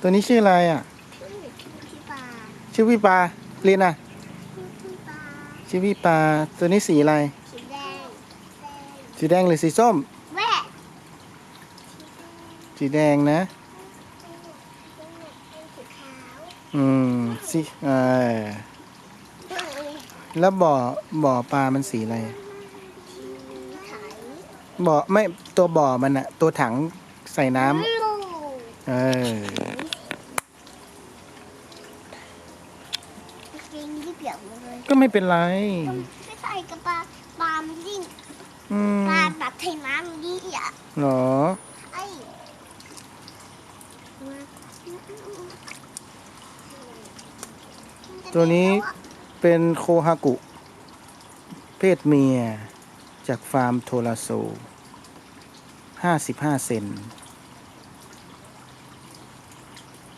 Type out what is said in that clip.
ตัวนี้ชื่ออะไรอะ พี่ปลาชื่อพี่ปลาเรียนอะ พี่ปลาชื่อพี่ปลาตัวนี้สีอะไร สีแดงแดงสีแดงหรือสีส้มแม่สีแดงนะเป็นสีขาวอืมสีเออแล้วบ่อบ่อปลามันสีอะไรไข่บ่อไม่ตัวบ่อมันอะตัวถังใส่น้ำ ลูกเออจ ริงที่เปียกหมดเลยก็ไม่เป็นไร ไม่ใส่กับปลาปลามันยิ่งอืมปลาแบบไทยน้ำมันยิ่งอะเหรอ ไอ้ตัวนี้ เป็นโคฮากุ เพศเมีย จากฟาร์มโทราโซ 55 เซน